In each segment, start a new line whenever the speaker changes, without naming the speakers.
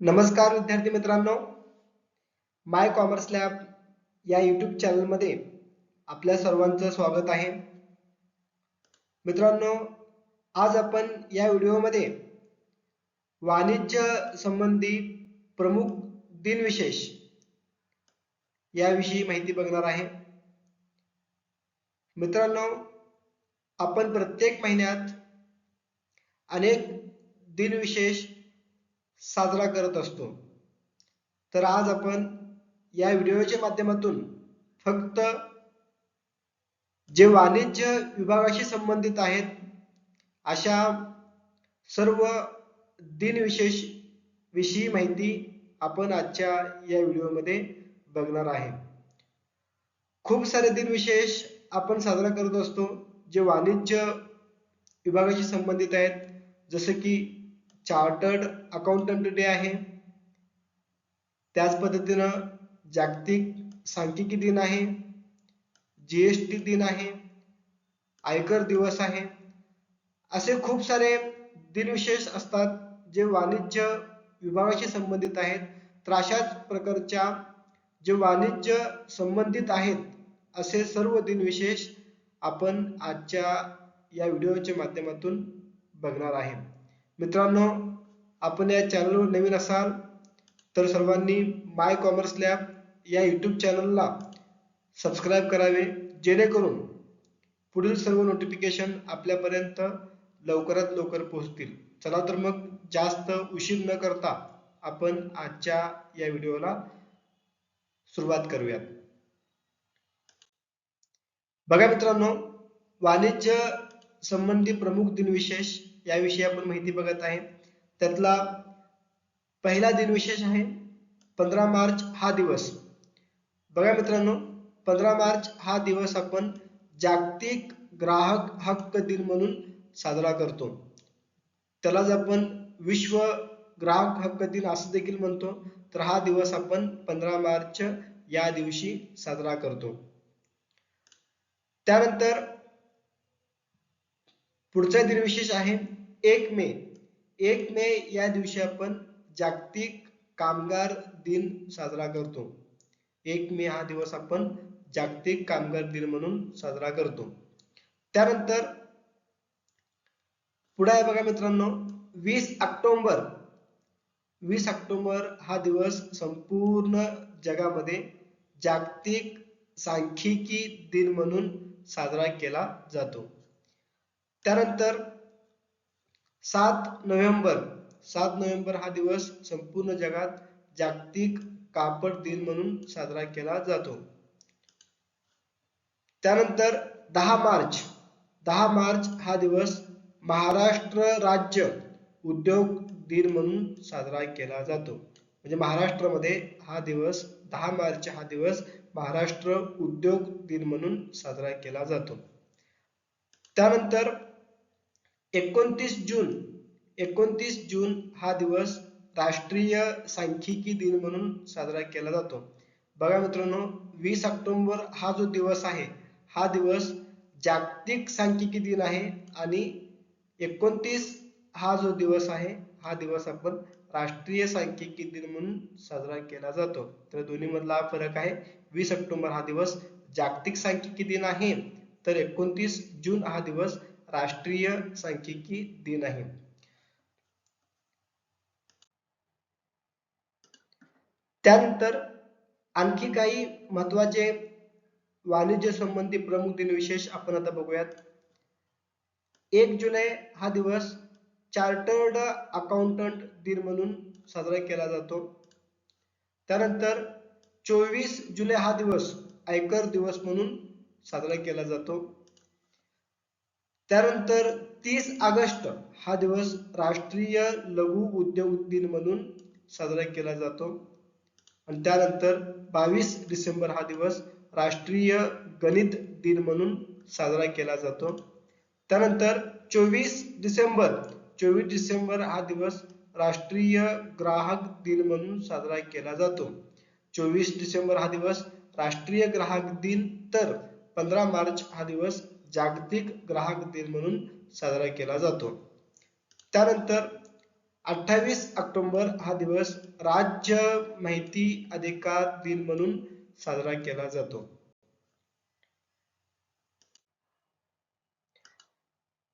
नमस्कार विद्यार्थी मित्रांनो. माय कॉमर्स लॅब या युट्यूब चॅनलमध्ये आपल्या सर्वांचं स्वागत आहे. मित्रांनो आज आपण या व्हिडिओमध्ये वाणिज्य संबंधी प्रमुख दिनविशेष याविषयी माहिती बघणार आहे. मित्रांनो आपण प्रत्येक महिन्यात अनेक दिनविशेष साजरा करत असतो. तर आज आपण या व्हिडिओच्या माध्यमातून फक्त जे वाणिज्य विभागाशी संबंधित आहेत अशा सर्व दिनविशेष विषयी माहिती आपण आजच्या या व्हिडिओमध्ये बघणार आहे. खूप सारे दिनविशेष आपण साजरा करत असतो जे वाणिज्य विभागाशी संबंधित आहेत जसं की चार्टर्ड अकाउंटंट डे आहे. त्याच पद्धतीनं जागतिक सांख्यिकी दिन आहे. जीएसटी दिन आहे. आयकर दिवस आहे. असे खूप सारे दिनविशेष असतात जे वाणिज्य विभागाशी संबंधित आहेत. तर अशाच प्रकारच्या जे वाणिज्य संबंधित आहेत असे सर्व दिनविशेष आपण आजच्या या व्हिडिओच्या माध्यमातून बघणार आहे. मित्रांनो आपण या चॅनलवर नवीन असाल तर सर्वांनी माय कॉमर्स लॅब या यूट्यूब चॅनलला सबस्क्राईब करावे जेणेकरून पुढील सर्व नोटिफिकेशन आपल्यापर्यंत लवकरात लवकर पोहोचतील. चला तर मग जास्त उशीर न करता आपण आजच्या या व्हिडिओला सुरुवात करूयात. बघा मित्रांनो वाणिज्य संबंधी प्रमुख दिनविशेष याविषयी आपण माहिती बघत आहे. त्यातला पहिला दिनविशेष आहे पंधरा मार्च हा दिवस. बघा मित्रांनो पंधरा मार्च हा दिवस आपण जागतिक ग्राहक हक्क दिन म्हणून साजरा करतो. त्यालाच आपण विश्व ग्राहक हक्क दिन असं देखील म्हणतो. तर हा दिवस आपण पंधरा मार्च या दिवशी साजरा करतो. त्यानंतर पुढचा दिनविशेष आहे एक मे. एक मे या दिवशी आपण जागतिक कामगार दिन साजरा करतो. एक मे हा दिवस आपण जागतिक कामगार दिन म्हणून साजरा करतो. त्यानंतर पुढे आहे बघा मित्रांनो वीस ऑक्टोंबर. वीस ऑक्टोबर हा दिवस संपूर्ण जगामध्ये जागतिक सांख्यिकी दिन म्हणून साजरा केला जातो. त्यानंतर सात नोव्हेंबर. सात नोव्हेंबर हा दिवस संपूर्ण जगात जागतिक कापड दिन म्हणून साजरा केला जातो. त्यानंतर दहा मार्च. दहा मार्च हा दिवस महाराष्ट्र राज्य उद्योग दिन म्हणून साजरा केला जातो. म्हणजे महाराष्ट्रामध्ये हा दिवस दहा मार्च हा दिवस महाराष्ट्र उद्योग दिन म्हणून साजरा केला जातो. त्यानंतर एकोणतीस जून एकोणतीस जून हा दिवस राष्ट्रीय सांख्यिकी दिन म्हणून साजरा केला जातो. बघा मित्रांनो वीस ऑक्टोंबर हा जो दिवस आहे हा दिवस जागतिक सांख्यिकी दिन आहे आणि एकोणतीस हा जो दिवस आहे हा दिवस आपण राष्ट्रीय सांख्यिकी दिन म्हणून साजरा केला जातो. तर दोन्ही मधला फरक आहे. वीस ऑक्टोबर हा दिवस जागतिक सांख्यिकी दिन आहे. तर एकोणतीस जून हा दिवस राष्ट्रीय सांख्यिकी दिन आहे. त्यानंतर आणखी काही महत्त्वाचे वाणिज्य संबंधी प्रमुख दिन विशेष आपण आता बघूयात. एक जुलै हा दिवस चार्टर्ड अकाउंटंट दिन म्हणून साजरा केला जातो. त्यानंतर चोवीस जुलै हा दिवस आयकर दिवस म्हणून साजरा केला जातो. त्यानंतर तीस ऑगस्ट हा दिवस राष्ट्रीय लघु उद्योग दिन म्हणून साजरा केला जातो. आणि त्यानंतर बावीस डिसेंबर हा दिवस राष्ट्रीय गणित दिन म्हणून साजरा केला जातो. त्यानंतर चोवीस डिसेंबर चोवीस डिसेंबर हा दिवस राष्ट्रीय ग्राहक दिन म्हणून साजरा केला जातो. चोवीस डिसेंबर हा दिवस राष्ट्रीय ग्राहक दिन तर पंधरा मार्च हा दिवस जागतिक ग्राहक दिन म्हणून साजरा केला जातो. त्यानंतर अठ्ठावीस ऑक्टोबर हा दिवस राज्य माहिती अधिकार दिन म्हणून साजरा केला जातो.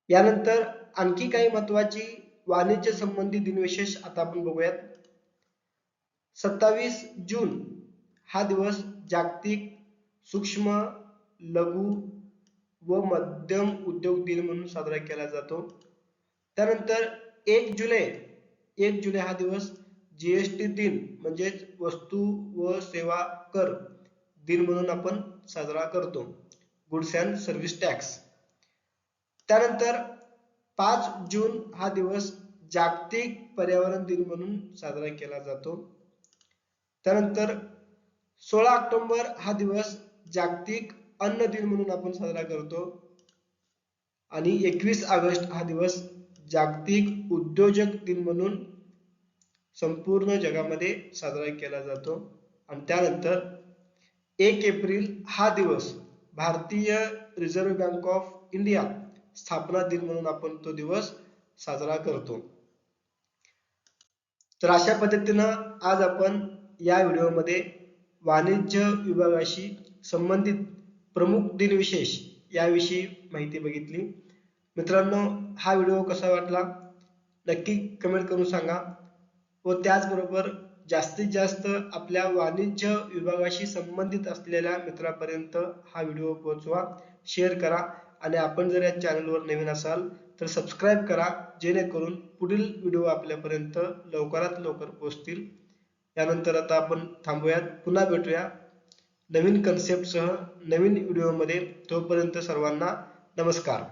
यानंतर आणखी काही महत्वाची वाणिज्य संबंधी दिनविशेष आता आपण बघूयात. सत्तावीस जून हा दिवस जागतिक सूक्ष्म लघु व मध्यम उद्योग दिन म्हणून साजरा केला जातो. त्यानंतर एक जुलै एक जुलै हा दिवस जीएसटी दिन म्हणजेच वस्तू व सेवा कर दिन म्हणून आपण साजरा करतो. गुड्स अँड सर्व्हिस टॅक्स त्यानंतर पाच जून हा दिवस जागतिक पर्यावरण दिन म्हणून साजरा केला जातो. त्यानंतर सोळा ऑक्टोबर हा दिवस जागतिक अन्न दिन म्हणून आपण साजरा करतो. आणि एकवीस ऑगस्ट हा दिवस जागतिक उद्योजक दिन म्हणून संपूर्ण जगामध्ये साजरा केला जातो. आणि त्यानंतर एक एप्रिल हा दिवस भारतीय रिझर्व्ह बँक ऑफ इंडिया स्थापना दिन म्हणून आपण तो दिवस साजरा करतो. तर अशा पद्धतीनं आज आपण या व्हिडिओमध्ये वाणिज्य विभागाशी संबंधित प्रमुख दिनविशेष याविषयी माहिती बघितली. मित्रांनो हा व्हिडिओ कसा वाटला? नक्की कमेंट करून सांगा. व त्याचबरोबर जास्तीत जास्त आपल्या वाणिज्य विभागाशी संबंधित असलेल्या मित्रापर्यंत हा व्हिडिओ पोहोचवा. शेअर करा. आणि आपण जर या चॅनलवर नवीन असाल तर सबस्क्राईब करा. जेणेकरून पुढील व्हिडिओ आपल्यापर्यंत लवकरात लवकर पोहोचतील. यानंतर आता आपण थांबूयात. पुन्हा भेटूया. नवीन कन्सेप्टसह नवीन व्हिडिओमध्ये तोपर्यंत सर्वांना नमस्कार.